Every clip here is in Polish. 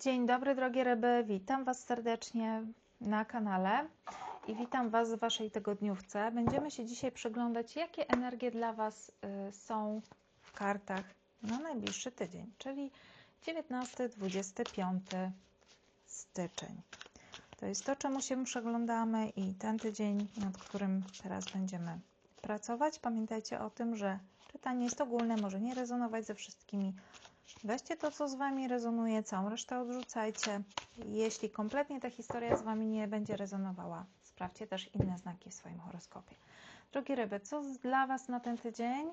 Dzień dobry, drogie ryby. Witam Was serdecznie na kanale i witam Was w Waszej tygodniówce. Będziemy się dzisiaj przyglądać, jakie energie dla Was y, są w kartach na najbliższy tydzień, czyli 19-25 styczeń. To jest to, czemu się przyglądamy i ten tydzień, nad którym teraz będziemy pracować. Pamiętajcie o tym, że czytanie jest ogólne, może nie rezonować ze wszystkimi Weźcie to, co z Wami rezonuje, całą resztę odrzucajcie. Jeśli kompletnie ta historia z Wami nie będzie rezonowała, sprawdźcie też inne znaki w swoim horoskopie. Drogie ryby, co dla Was na ten tydzień?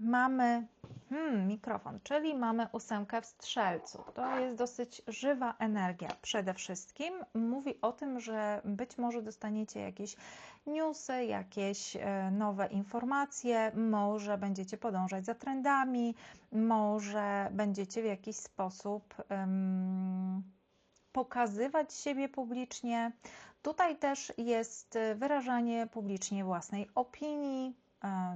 Mamy hmm, mikrofon, czyli mamy ósemkę w strzelcu. To jest dosyć żywa energia. Przede wszystkim mówi o tym, że być może dostaniecie jakieś newsy, jakieś e, nowe informacje, może będziecie podążać za trendami, może będziecie w jakiś sposób um, pokazywać siebie publicznie. Tutaj też jest wyrażanie publicznie własnej opinii, E,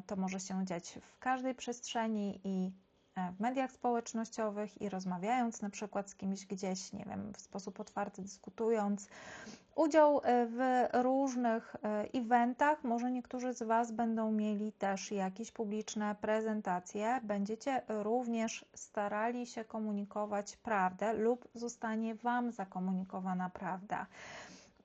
to może się dziać w każdej przestrzeni i e, w mediach społecznościowych i rozmawiając na przykład z kimś gdzieś, nie wiem, w sposób otwarty dyskutując. Udział e, w różnych eventach, może niektórzy z Was będą mieli też jakieś publiczne prezentacje, będziecie również starali się komunikować prawdę lub zostanie Wam zakomunikowana prawda.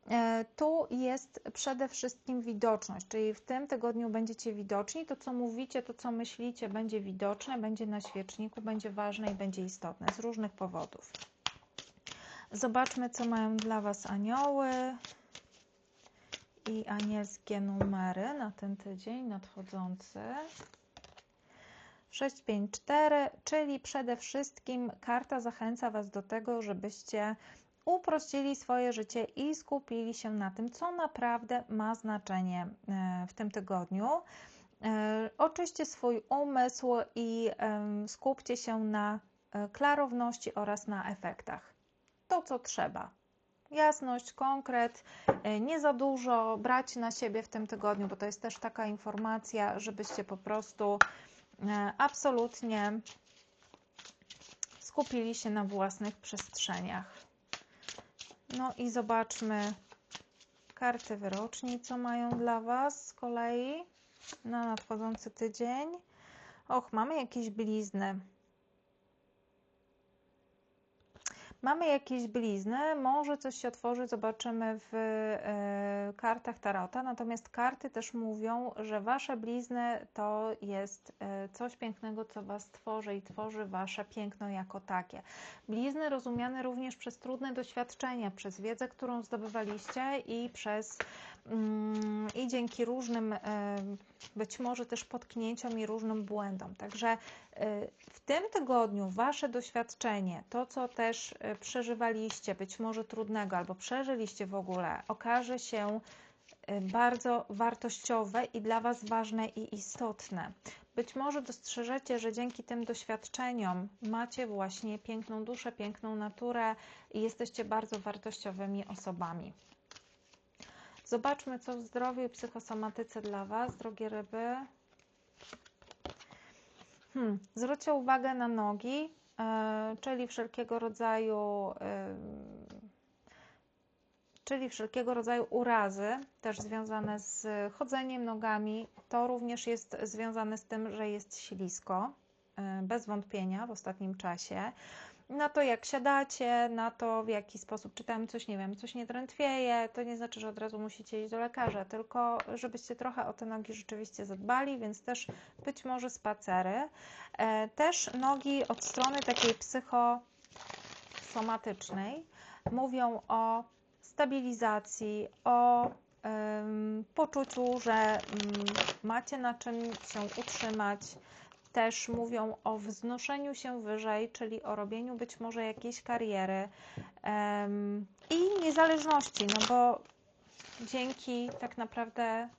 E, tu jest przede wszystkim widoczność, czyli w tym tygodniu będziecie widoczni, to co mówicie, to co myślicie będzie widoczne, będzie na świeczniku, będzie ważne i będzie istotne z różnych powodów. Zobaczmy, co mają dla Was anioły i anielskie numery na ten tydzień nadchodzący. 654, czyli przede wszystkim karta zachęca Was do tego, żebyście uprościli swoje życie i skupili się na tym, co naprawdę ma znaczenie e, w tym tygodniu. E, oczyście swój umysł i skupcie się na e, klarowności oraz na efektach. To, co trzeba. Jasność, konkret, nie za dużo brać na siebie w tym tygodniu, bo to jest też taka informacja, żebyście po prostu absolutnie skupili się na własnych przestrzeniach. No i zobaczmy karty wyroczni, co mają dla Was z kolei na nadchodzący tydzień. Och, mamy jakieś blizny. Mamy jakieś blizny, może coś się otworzy, zobaczymy w e, kartach Tarota, natomiast karty też mówią, że Wasze blizny to jest e, coś pięknego, co Was tworzy i tworzy Wasze piękno jako takie. Blizny rozumiane również przez trudne doświadczenia, przez wiedzę, którą zdobywaliście i przez i dzięki różnym e, być może też potknięciom i różnym błędom. Także w tym tygodniu Wasze doświadczenie, to co też przeżywaliście, być może trudnego, albo przeżyliście w ogóle, okaże się bardzo wartościowe i dla Was ważne i istotne. Być może dostrzeżecie, że dzięki tym doświadczeniom macie właśnie piękną duszę, piękną naturę i jesteście bardzo wartościowymi osobami. Zobaczmy, co w zdrowiu i psychosomatyce dla Was, drogie ryby. Hmm. Zwróćcie uwagę na nogi, E, czyli wszelkiego rodzaju czyli wszelkiego rodzaju urazy, też związane z chodzeniem nogami. To również jest związane z tym, że jest ślisko, e, bez wątpienia w ostatnim czasie na to, jak siadacie, na to, w jaki sposób, czy tam coś, nie wiem, coś nie drętwieje, to nie znaczy, że od razu musicie iść do lekarza, tylko żebyście trochę o te nogi rzeczywiście zadbali, więc też być może spacery. E, też nogi od strony takiej psychosomatycznej mówią o stabilizacji, o poczuciu, że macie na czym się utrzymać, też mówią o wznoszeniu się wyżej, czyli o robieniu być może jakiejś kariery um, i niezależności, no bo dzięki tak naprawdę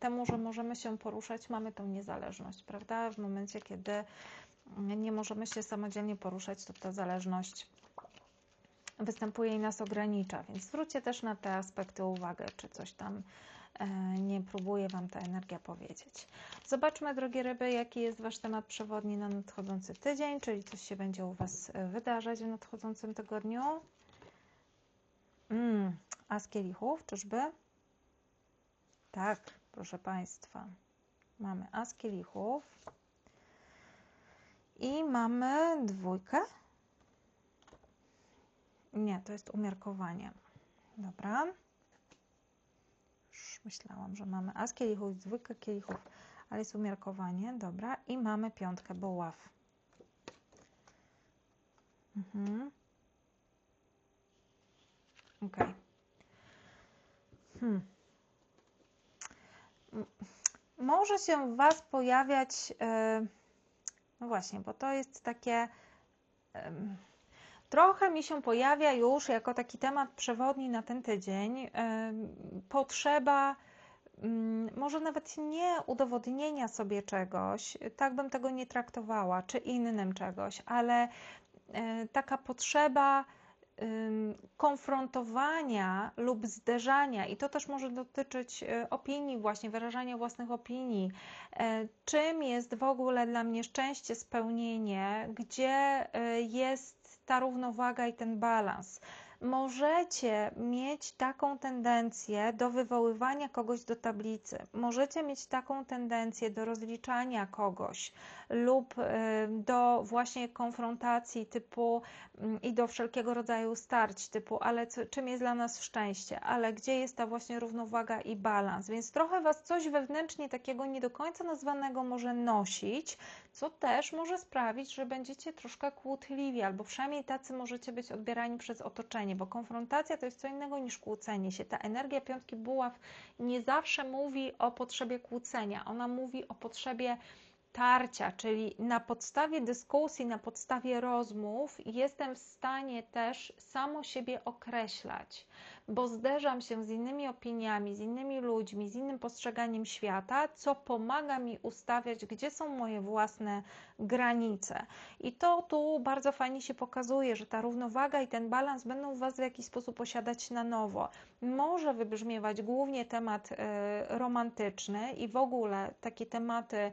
temu, że możemy się poruszać, mamy tą niezależność, prawda? W momencie, kiedy nie możemy się samodzielnie poruszać, to ta zależność występuje i nas ogranicza, więc zwróćcie też na te aspekty uwagę, czy coś tam nie próbuje Wam ta energia powiedzieć. Zobaczmy, drogie ryby, jaki jest Wasz temat przewodni na nadchodzący tydzień, czyli coś się będzie u Was e, wydarzać w nadchodzącym tygodniu. Mm, a z kielichów, czyżby? Tak, proszę Państwa. Mamy as kielichów i mamy dwójkę. Nie, to jest umiarkowanie. Dobra. Myślałam, że mamy as kielichów, dwójkę kielichów, ale jest umiarkowanie. Dobra. I mamy piątkę buław. Mhm. Ok. Hmm. Może się w Was pojawiać, e, no właśnie, bo to jest takie, trochę mi się pojawia już jako taki temat przewodni na ten tydzień, potrzeba mm, może nawet nie udowodnienia sobie czegoś, tak bym tego nie traktowała, czy innym czegoś, ale e, taka potrzeba konfrontowania lub zderzania, i to też może dotyczyć y, opinii, właśnie wyrażania własnych opinii, e, czym jest w ogóle dla mnie szczęście, spełnienie, gdzie jest ta równowaga i ten balans. Możecie mieć taką tendencję do wywoływania kogoś do tablicy, możecie mieć taką tendencję do rozliczania kogoś lub y, do właśnie konfrontacji typu mm, i do wszelkiego rodzaju starć typu, ale co, czym jest dla nas szczęście, ale gdzie jest ta właśnie równowaga i balans, więc trochę Was coś wewnętrznie takiego nie do końca nazwanego może nosić, co też może sprawić, że będziecie troszkę kłótliwi, albo przynajmniej tacy możecie być odbierani przez otoczenie, bo konfrontacja to jest co innego niż kłócenie się. Ta energia piątki buław nie zawsze mówi o potrzebie kłócenia, ona mówi o potrzebie tarcia, czyli na podstawie dyskusji, na podstawie rozmów jestem w stanie też samo siebie określać, bo zderzam się z innymi opiniami, z innymi ludźmi, z innym postrzeganiem świata, co pomaga mi ustawiać, gdzie są moje własne granice. I to tu bardzo fajnie się pokazuje, że ta równowaga i ten balans będą Was w jakiś sposób posiadać na nowo. Może wybrzmiewać głównie temat y, romantyczny i w ogóle takie tematy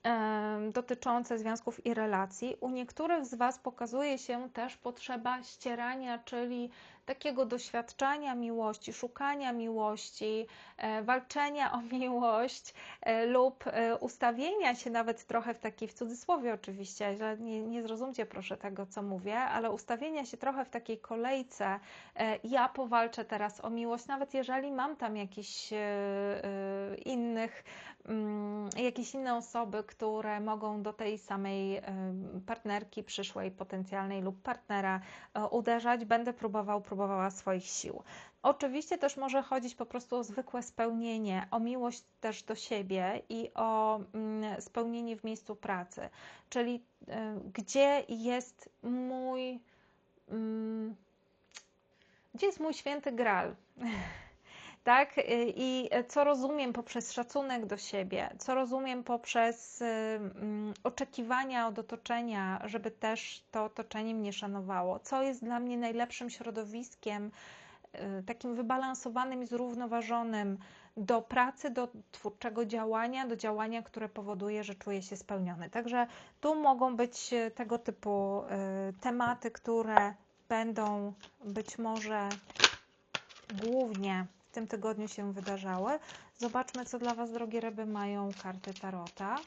dotyczące związków i relacji. U niektórych z Was pokazuje się też potrzeba ścierania, czyli takiego doświadczania miłości, szukania miłości, e, walczenia o miłość e, lub e, ustawienia się nawet trochę w takiej, w cudzysłowie oczywiście, że nie, nie zrozumcie proszę tego, co mówię, ale ustawienia się trochę w takiej kolejce, ja powalczę teraz o miłość, nawet jeżeli mam tam jakiś innych, mm, jakieś inne osoby, które mogą do tej samej partnerki przyszłej, potencjalnej lub partnera uderzać, będę próbował próbowała swoich sił. Oczywiście też może chodzić po prostu o zwykłe spełnienie, o miłość też do siebie i o mm, spełnienie w miejscu pracy, czyli y, gdzie jest mój, mm, gdzie jest mój święty gral. tak? Y, I co rozumiem poprzez szacunek do siebie, co rozumiem poprzez um, oczekiwania od otoczenia, żeby też to otoczenie mnie szanowało, co jest dla mnie najlepszym środowiskiem, y, takim wybalansowanym i zrównoważonym do pracy, do twórczego działania, do działania, które powoduje, że czuję się spełniony. Także tu mogą być y, tego typu tematy, które będą być może głównie w tym tygodniu się wydarzały. Zobaczmy, co dla Was, drogie ryby, mają karty Tarota.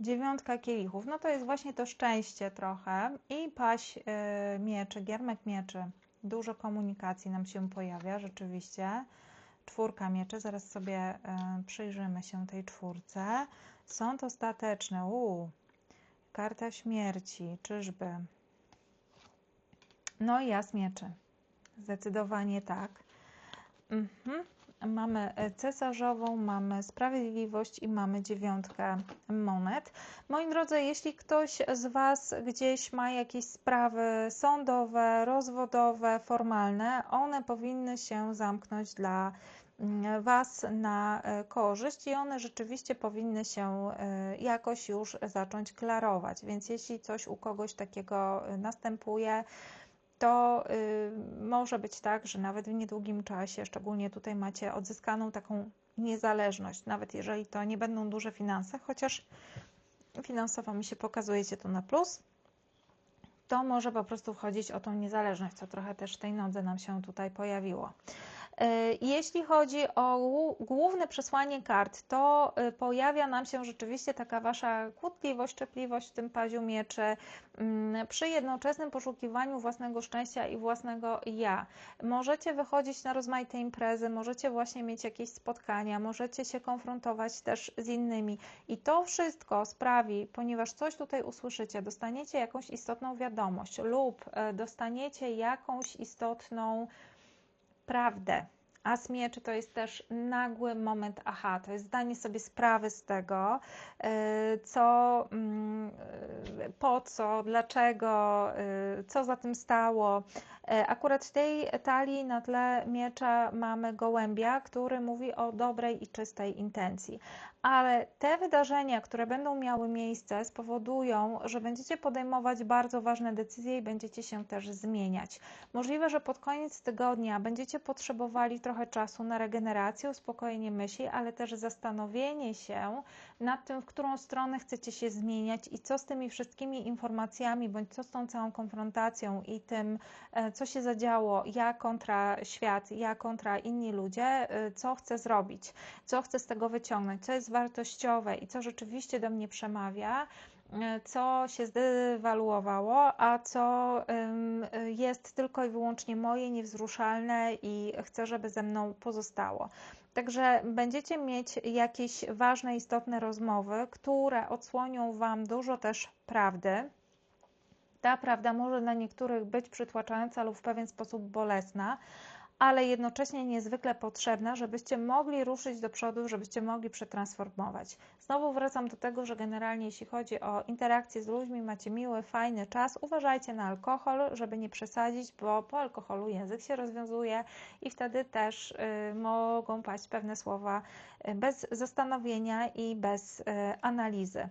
Dziewiątka kielichów, no to jest właśnie to szczęście trochę i paść yy, mieczy, giermek mieczy. Dużo komunikacji nam się pojawia rzeczywiście czwórka mieczy, zaraz sobie e, przyjrzymy się tej czwórce. Sąd ostateczny, uuu, karta śmierci, czyżby? No i jas mieczy, zdecydowanie tak. Mhm. Mamy e, cesarzową, mamy sprawiedliwość i mamy dziewiątkę monet. Moi drodzy, jeśli ktoś z Was gdzieś ma jakieś sprawy sądowe, rozwodowe, formalne, one powinny się zamknąć dla Was na e, korzyść i one rzeczywiście powinny się e, jakoś już zacząć klarować. Więc jeśli coś u kogoś takiego e, następuje, to może być tak, że nawet w niedługim czasie, szczególnie tutaj macie odzyskaną taką niezależność, nawet jeżeli to nie będą duże finanse, chociaż finansowo mi się pokazujecie tu na plus, to może po prostu wchodzić o tą niezależność, co trochę też w tej nodze nam się tutaj pojawiło. E, jeśli chodzi o główne przesłanie kart, to e, pojawia nam się rzeczywiście taka Wasza kłótliwość, czepliwość w tym paziu mieczy mm, przy jednoczesnym poszukiwaniu własnego szczęścia i własnego ja. Możecie wychodzić na rozmaite imprezy, możecie właśnie mieć jakieś spotkania, możecie się konfrontować też z innymi i to wszystko sprawi, ponieważ coś tutaj usłyszycie, dostaniecie jakąś istotną wiadomość lub e, dostaniecie jakąś istotną prawdę. A mieczy to jest też nagły moment aha, to jest zdanie sobie sprawy z tego, y, co, mm, y, po co, dlaczego, y, co za tym stało. Akurat w tej talii na tle miecza mamy gołębia, który mówi o dobrej i czystej intencji ale te wydarzenia, które będą miały miejsce, spowodują, że będziecie podejmować bardzo ważne decyzje i będziecie się też zmieniać. Możliwe, że pod koniec tygodnia będziecie potrzebowali trochę czasu na regenerację, uspokojenie myśli, ale też zastanowienie się nad tym, w którą stronę chcecie się zmieniać i co z tymi wszystkimi informacjami, bądź co z tą całą konfrontacją i tym, e, co się zadziało, ja kontra świat, ja kontra inni ludzie, e, co chcę zrobić, co chcę z tego wyciągnąć, co jest wartościowe i co rzeczywiście do mnie przemawia, e, co się zdewaluowało, a co jest tylko i wyłącznie moje, niewzruszalne i chcę, żeby ze mną pozostało. Także będziecie mieć jakieś ważne, istotne rozmowy, które odsłonią Wam dużo też prawdy. Ta prawda może dla niektórych być przytłaczająca lub w pewien sposób bolesna, ale jednocześnie niezwykle potrzebna, żebyście mogli ruszyć do przodu, żebyście mogli przetransformować. Znowu wracam do tego, że generalnie jeśli chodzi o interakcje z ludźmi, macie miły, fajny czas, uważajcie na alkohol, żeby nie przesadzić, bo po alkoholu język się rozwiązuje i wtedy też y, mogą paść pewne słowa y, bez zastanowienia i bez y, analizy.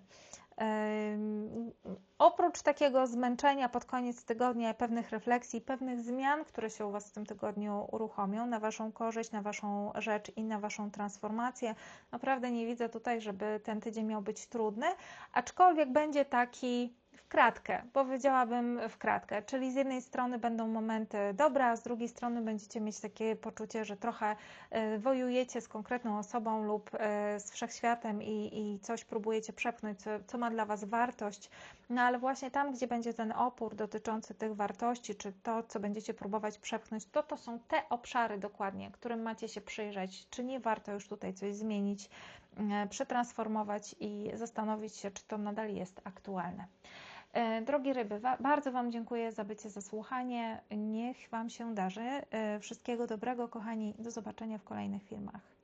Oprócz takiego zmęczenia pod koniec tygodnia, pewnych refleksji, pewnych zmian, które się u Was w tym tygodniu uruchomią na Waszą korzyść, na Waszą rzecz i na Waszą transformację, naprawdę nie widzę tutaj, żeby ten tydzień miał być trudny, aczkolwiek będzie taki kratkę, powiedziałabym w kratkę, czyli z jednej strony będą momenty dobre, a z drugiej strony będziecie mieć takie poczucie, że trochę e, wojujecie z konkretną osobą lub e, z wszechświatem i, i coś próbujecie przepchnąć, co, co ma dla Was wartość, no ale właśnie tam, gdzie będzie ten opór dotyczący tych wartości, czy to, co będziecie próbować przepchnąć, to to są te obszary dokładnie, którym macie się przyjrzeć, czy nie warto już tutaj coś zmienić, e, przetransformować i zastanowić się, czy to nadal jest aktualne. E, drogie ryby, bardzo Wam dziękuję za bycie, za słuchanie. Niech Wam się darzy. E, wszystkiego dobrego, kochani. Do zobaczenia w kolejnych filmach.